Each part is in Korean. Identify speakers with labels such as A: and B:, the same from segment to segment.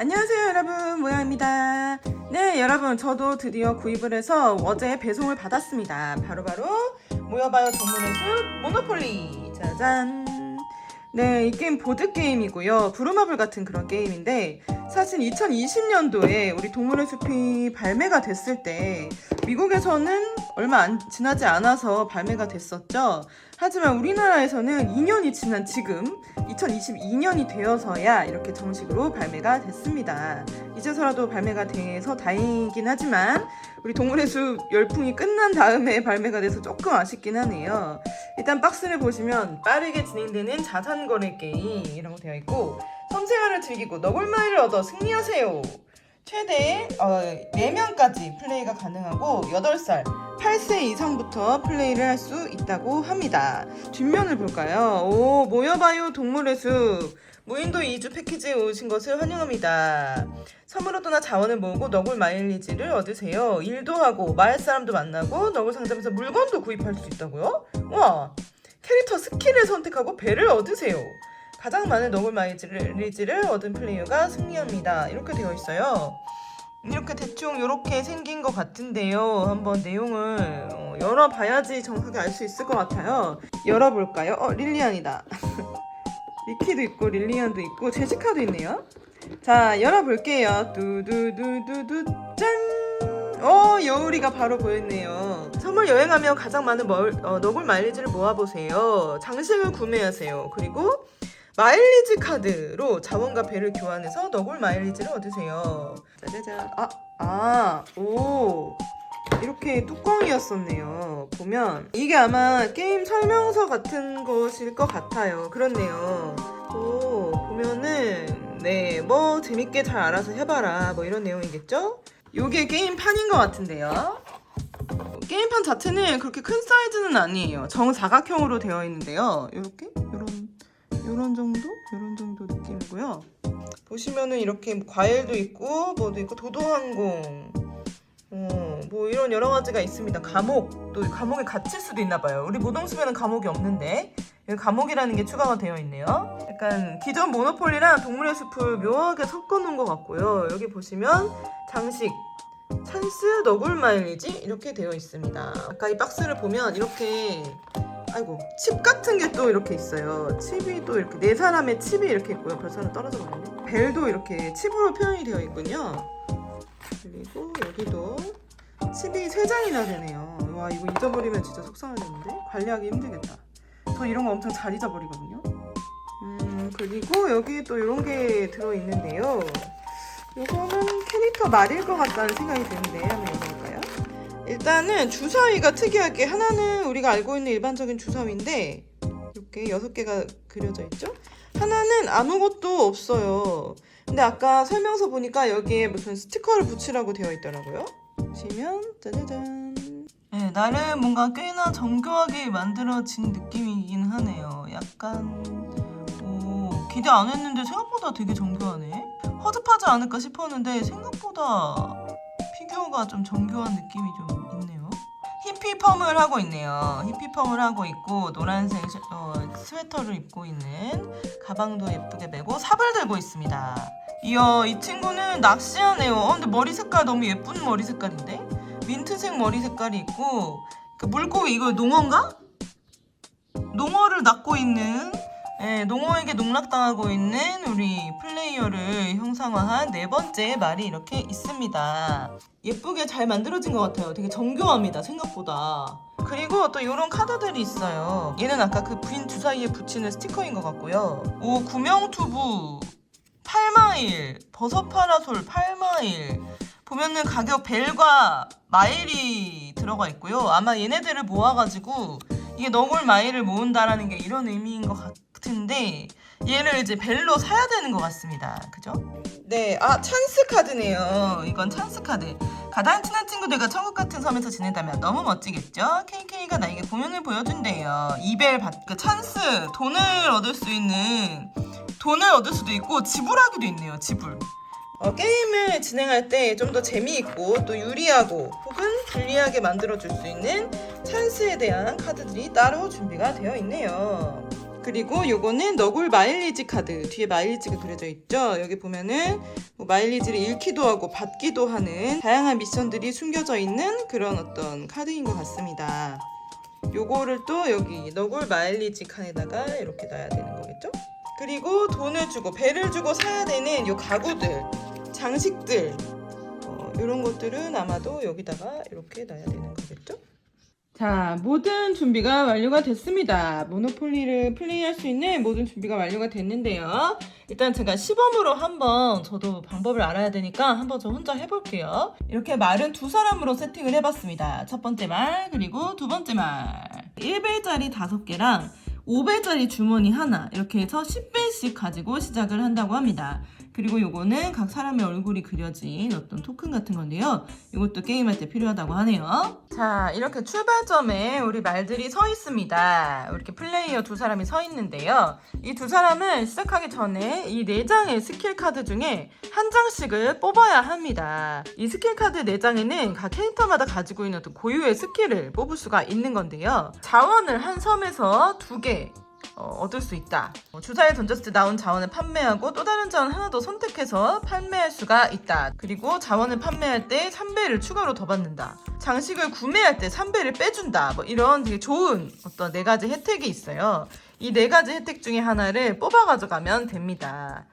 A: 안녕하세요 여러분. 모양입니다. 네 여러분 저도 드디어 구입을 해서 어제 배송을 받았습니다. 바로바로 모여봐요 동물의 숲 모노폴리. 짜잔. 네 이 게임 보드게임이고요. 부루마블 같은 그런 게임인데 사실 2020년도에 우리 동물의 숲이 발매가 됐을 때 미국에서는 얼마 안 지나지 않아서 발매가 됐었죠 하지만 우리나라에서는 2년이 지난 지금 2022년이 되어서야 이렇게 정식으로 발매가 됐습니다. 이제서라도 발매가 돼서 다행이긴 하지만 우리 동물의 숲 열풍이 끝난 다음에 발매가 돼서 조금 아쉽긴 하네요. 일단 박스를 보시면 빠르게 진행되는 자산거래 게임이라고 되어 있고 섬생활을 즐기고 너굴마일을 얻어 승리하세요. 최대 어, 4명까지 플레이가 가능하고 8살 8세 이상부터 플레이를 할 수 있다고 합니다. 뒷면을 볼까요? 오, 모여봐요 동물의 숲. 무인도 2주 패키지에 오신 것을 환영합니다. 섬으로 떠나 자원을 모으고 너굴 마일리지를 얻으세요. 일도 하고 마을 사람도 만나고 너굴 상점에서 물건도 구입할 수 있다고요? 와, 캐릭터 스킬을 선택하고 배를 얻으세요. 가장 많은 너굴 마일리지를 얻은 플레이어가 승리합니다. 이렇게 되어 있어요. 이렇게 대충 이렇게 생긴 것 같은데요. 한번 내용을 어, 열어봐야지 정확하게 알 수 있을 것 같아요. 열어볼까요? 어, 릴리안이다. 미키도 있고 릴리안도 있고 제시카도 있네요. 자, 열어볼게요. 두두두두두 짠! 어, 여울이가 바로 보였네요. 선물 여행하며 가장 많은 멀, 어, 너굴 마일리지를 모아보세요. 장식을 구매하세요. 그리고 마일리지 카드로 자원과 배를 교환해서 너굴 마일리지를 얻으세요. 짜자잔. 아, 아, 오. 이렇게 뚜껑이었었네요. 보면 이게 아마 게임 설명서 같은 것일 것 같아요. 그렇네요. 오, 보면은 네, 뭐 재밌게 잘 알아서 해봐라. 뭐 이런 내용이겠죠? 요게 게임판인 것 같은데요. 게임판 자체는 그렇게 큰 사이즈는 아니에요. 정사각형으로 되어 있는데요. 이렇게 이런 정도, 이런 정도 느낌이고요. 보시면은 이렇게 뭐 과일도 있고 뭐도 있고 도도항공, 어, 뭐 이런 여러 가지가 있습니다. 감옥 또 감옥에 갇힐 수도 있나 봐요. 우리 모동숲에는 감옥이 없는데 여기 감옥이라는 게 추가가 되어 있네요. 약간 기존 모노폴리랑 동물의 숲을 묘하게 섞어 놓은 것 같고요. 여기 보시면 장식 찬스 너굴 마일리지 이렇게 되어 있습니다. 아까 이 박스를 보면 이렇게 아이고 칩 같은 게 또 이렇게 있어요. 칩이 또 이렇게 네 사람의 칩이 이렇게 있고요. 하나 떨어져 버렸네. 벨도 이렇게 칩으로 표현이 되어 있군요. 그리고 여기도 칩이 세 장이나 되네요. 와 이거 잊어버리면 진짜 속상하겠는데 관리하기 힘들겠다. 저 이런 거 엄청 잘 잊어버리거든요. 음 그리고 여기 또 이런 게 들어 있는데요. 이거는 캐릭터 말일 것 같다는 생각이 드는데 한번? 일단은 주사위가 특이하게 하나는 우리가 알고 있는 일반적인 주사위인데 이렇게 여섯 개가 그려져 있죠? 하나는 아무것도 없어요. 근데 아까 설명서 보니까 여기에 무슨 스티커를 붙이라고 되어 있더라고요. 보시면 짜자잔. 네, 나름 뭔가 꽤나 정교하게 만들어진 느낌이긴 하네요. 약간 오, 기대 안 했는데 생각보다 되게 정교하네. 허접하지 않을까 싶었는데 생각보다 피규어가 좀 정교한 느낌이 좀. 히피펌을 하고 있네요. 히피펌을 하고 있고 노란색 셔- 어, 스웨터를 입고 있는 가방도 예쁘게 메고 삽을 들고 있습니다. 이야 이 친구는 낚시하네요. 어, 근데 머리 색깔 너무 예쁜 머리 색깔인데 민트색 머리 색깔이 있고 그 물고기 이거 농어인가? 농어를 낳고 있는 예, 농어에게 농락당하고 있는 우리 플레이어를 형상화한 네 번째 말이 이렇게 있습니다. 예쁘게 잘 만들어진 것 같아요. 되게 정교합니다. 생각보다. 그리고 또 이런 카드들이 있어요. 얘는 아까 그 부인 주사위에 붙이는 스티커인 것 같고요. 오, 구명투부, 8마일, 버섯 파라솔 8마일. 보면은 가격 벨과 마일이 들어가 있고요. 아마 얘네들을 모아가지고 이게 너굴 마일을 모은다라는 게 이런 의미인 것 같 은데 얘를 이제 벨로 사야 되는 것 같습니다. 그죠? 네, 아 찬스 카드네요. 이건 찬스 카드. 가장 친한 친구들과 천국 같은 섬에서 지낸다면 너무 멋지겠죠? KK가 나에게 공연을 보여준대요. 이벨 받, 그 찬스 돈을 얻을 수 있는 돈을 얻을 수도 있고 지불하기도 있네요. 지불. 어, 게임을 진행할 때 좀 더 재미있고 또 유리하고 혹은 불리하게 만들어줄 수 있는 찬스에 대한 카드들이 따로 준비가 되어 있네요. 그리고 요거는 너굴 마일리지 카드 뒤에 마일리지가 그려져 있죠. 여기 보면은 뭐 마일리지를 잃기도 하고 받기도 하는 다양한 미션들이 숨겨져 있는 그런 어떤 카드인 것 같습니다. 요거를 또 여기 너굴 마일리지 칸에다가 이렇게 놔야 되는 거겠죠? 그리고 돈을 주고 배를 주고 사야 되는 요 가구들, 장식들 어, 이런 것들은 아마도 여기다가 이렇게 놔야 되는 거겠죠? 자, 모든 준비가 완료가 됐습니다. 모노폴리를 플레이할 수 있는 모든 준비가 완료가 됐는데요. 일단 제가 시범으로 한번 저도 방법을 알아야 되니까 한번 저 혼자 해볼게요. 이렇게 말은 두 사람으로 세팅을 해봤습니다. 첫 번째 말, 그리고 두 번째 말. 1배짜리 다섯 개랑 5배짜리 주머니 하나 이렇게 해서 10배씩 가지고 시작을 한다고 합니다. 그리고 요거는 각 사람의 얼굴이 그려진 어떤 토큰 같은 건데요. 이것도 게임할 때 필요하다고 하네요. 자, 이렇게 출발점에 우리 말들이 서 있습니다. 이렇게 플레이어 두 사람이 서 있는데요. 이 두 사람은 시작하기 전에 이 네 장의 스킬 카드 중에 한 장씩을 뽑아야 합니다. 이 스킬 카드 네 장에는 각 캐릭터마다 가지고 있는 어떤 고유의 스킬을 뽑을 수가 있는 건데요. 자원을 한 섬에서 두 개, 어, 얻을 수 있다. 어, 주사에 던졌을 때 나온 자원을 판매하고 또 다른 자원 하나 더 선택해서 판매할 수가 있다. 그리고 자원을 판매할 때 3배를 추가로 더 받는다. 장식을 구매할 때 3배를 빼준다. 뭐 이런 되게 좋은 어떤 네 가지 혜택이 있어요. 이 네 가지 혜택 중에 하나를 뽑아 가져가면 됩니다.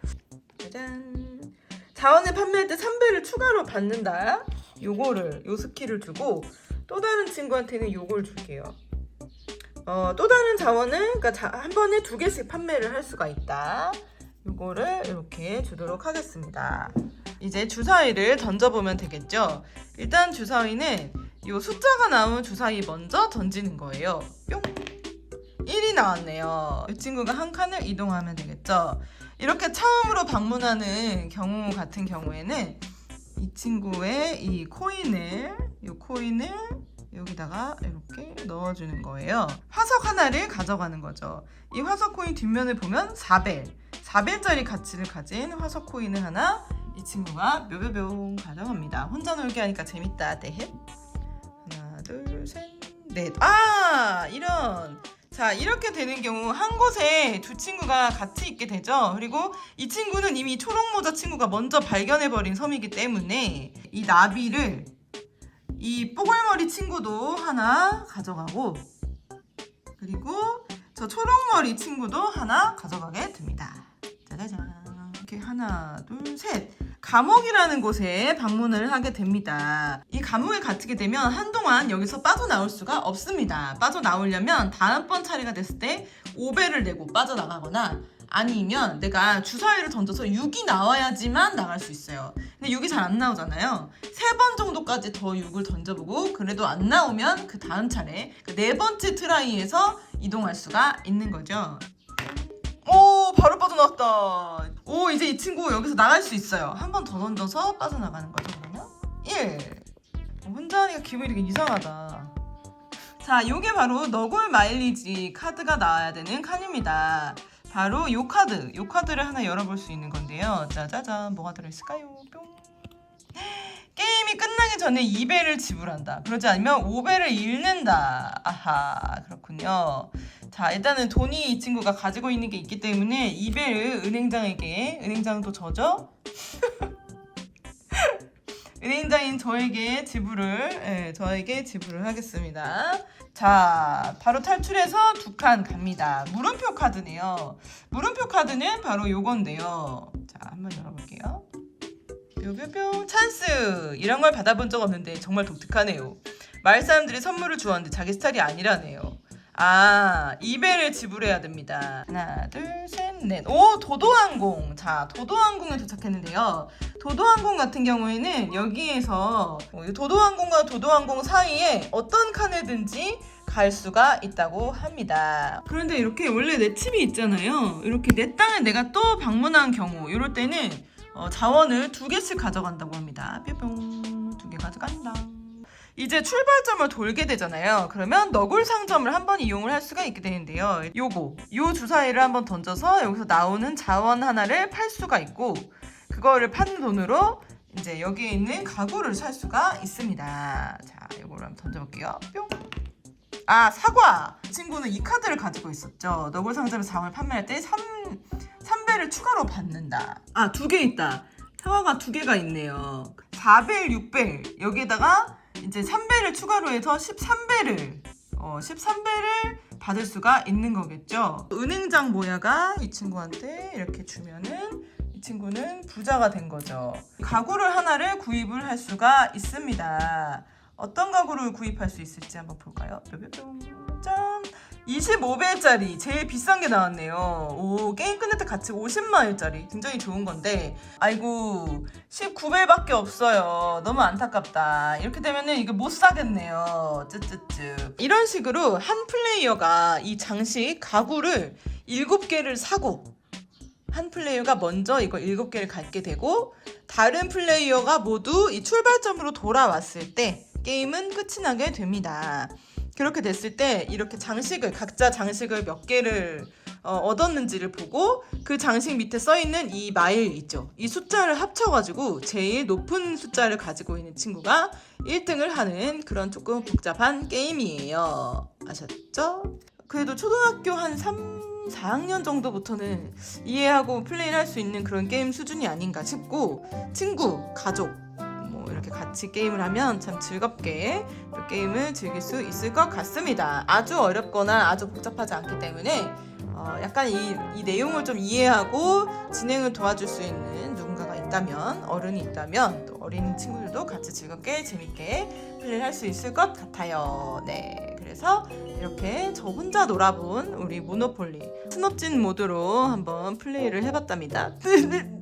A: 짜잔. 자원을 판매할 때 3배를 추가로 받는다. 요거를 요 스킬을 주고 또 다른 친구한테는 요걸 줄게요. 어, 또 다른 자원은 그러니까 자- 한 번에 두 개씩 판매를 할 수가 있다. 요거를 이렇게 주도록 하겠습니다. 이제 주사위를 던져보면 되겠죠? 일단 주사위는 요 숫자가 나온 주사위 먼저 던지는 거예요. 뿅! 1이 나왔네요. 이 친구가 한 칸을 이동하면 되겠죠? 이렇게 처음으로 방문하는 경우 같은 경우에는 이 친구의 이 코인을, 이 코인을 여기다가 이렇게 넣어주는 거예요. 화석 하나를 가져가는 거죠. 이 화석 코인 뒷면을 보면 4벨, 4벨짜리 가치를 가진 화석 코인을 하나 이 친구가 묘묘묘 가져갑니다. 혼자 놀게 하니까 재밌다. 대헷. 하나, 둘, 셋, 넷. 아, 이런. 자, 이렇게 되는 경우 한 곳에 두 친구가 같이 있게 되죠. 그리고 이 친구는 이미 초록모자 친구가 먼저 발견해버린 섬이기 때문에 이 나비를 이 뽀글머리 친구도 하나 가져가고 그리고 저 초록머리 친구도 하나 가져가게 됩니다. 짜자잔. 이렇게 하나, 둘, 셋. 감옥이라는 곳에 방문을 하게 됩니다. 이 감옥에 갇히게 되면 한동안 여기서 빠져나올 수가 없습니다. 빠져나오려면 다음번 차례가 됐을 때 5배를 내고 빠져나가거나 아니면 내가 주사위를 던져서 6이 나와야지만 나갈 수 있어요. 근데 6이 잘 안 나오잖아요. 세 번 정도까지 더 6을 던져보고 그래도 안 나오면 그 다음 차례 그네 번째 트라이에서 이동할 수가 있는 거죠. 오 바로 빠져나왔다. 오 이제 이 친구 여기서 나갈 수 있어요. 한 번 더 던져서 빠져나가는 거죠 그러면 1. 혼자 하니까 기분이 되게 이상하다. 자 요게 바로 너굴 마일리지 카드가 나와야 되는 칸입니다. 바로 요 카드, 요 카드를 하나 열어볼 수 있는 건데요. 짜자잔, 뭐가 들어있을까요? 뿅. 게임이 끝나기 전에 2배를 지불한다. 그러지 않으면 5배를 잃는다. 아하, 그렇군요. 자, 일단은 돈이 이 친구가 가지고 있는 게 있기 때문에 2배를 은행장에게, 은행장은 또 저죠? 은행장인 저에게 지불을, 예, 저에게 지불을 하겠습니다. 자, 바로 탈출해서 두 칸 갑니다. 물음표 카드네요. 물음표 카드는 바로 요건데요. 자, 한번 열어볼게요. 뾰뾰뾰 찬스! 이런 걸 받아본 적 없는데 정말 독특하네요. 마을 사람들이 선물을 주었는데 자기 스타일이 아니라네요. 아, 2배를 지불해야 됩니다. 하나, 둘, 셋, 넷. 오, 도도항공. 자, 도도항공에 도착했는데요. 도도항공 같은 경우에는 여기에서 어, 이 도도항공과 도도항공 사이에 어떤 칸에든지 갈 수가 있다고 합니다. 그런데 이렇게 원래 내 칩이 있잖아요. 이렇게 내 땅에 내가 또 방문한 경우 이럴 때는 어, 자원을 두 개씩 가져간다고 합니다. 뿅뿅 두 개 가져간다. 이제 출발점을 돌게 되잖아요. 그러면 너굴 상점을 한번 이용을 할 수가 있게 되는데요. 요거, 요 주사위를 한번 던져서 여기서 나오는 자원 하나를 팔 수가 있고, 그거를 파는 돈으로 이제 여기에 있는 가구를 살 수가 있습니다. 자, 요거를 한번 던져볼게요. 뿅. 아 사과! 이 친구는 이 카드를 가지고 있었죠. 너굴 상점에서 상을 판매할 때 3, 3배를 추가로 받는다. 아 두 개 있다. 사과가 두 개가 있네요. 4벨 6벨 여기에다가 이제 3배를 추가로 해서 13배를 어, 13배를 받을 수가 있는 거겠죠. 은행장 모야가 이 친구한테 이렇게 주면은 이 친구는 부자가 된 거죠 가구를 하나를 구입을 할 수가 있습니다 어떤 가구를 구입할 수 있을지 한번 볼까요? 짠! 25배짜리 제일 비싼 게 나왔네요. 오 게임 끝날 때 같이 50만 원짜리 굉장히 좋은 건데 아이고 19배밖에 없어요. 너무 안타깝다. 이렇게 되면은 이거 못 사겠네요. 쯔쯔쯔. 이런 식으로 한 플레이어가 이 장식 가구를 7개를 사고 한 플레이어가 먼저 이거 7개를 갖게 되고 다른 플레이어가 모두 이 출발점으로 돌아왔을 때 게임은 끝이 나게 됩니다. 그렇게 됐을 때 이렇게 장식을 각자 장식을 몇 개를 어, 얻었는지를 보고 그 장식 밑에 써 있는 이 마일 있죠. 이 숫자를 합쳐가지고 제일 높은 숫자를 가지고 있는 친구가 1등을 하는 그런 조금 복잡한 게임이에요. 아셨죠? 그래도 초등학교 한 3, 4학년 정도부터는 이해하고 플레이를 할 수 있는 그런 게임 수준이 아닌가 싶고 친구, 가족 뭐 이렇게 같이 게임을 하면 참 즐겁게 또 게임을 즐길 수 있을 것 같습니다. 아주 어렵거나 아주 복잡하지 않기 때문에 어, 약간 이, 이 내용을 좀 이해하고 진행을 도와줄 수 있는 누군가가 있다면 어른이 있다면 또 어린 친구들도 같이 즐겁게 재밌게 플레이를 할 수 있을 것 같아요. 네, 그래서 이렇게 저 혼자 놀아본 우리 모노폴리 스놉진 모드로 한번 플레이를 해봤답니다.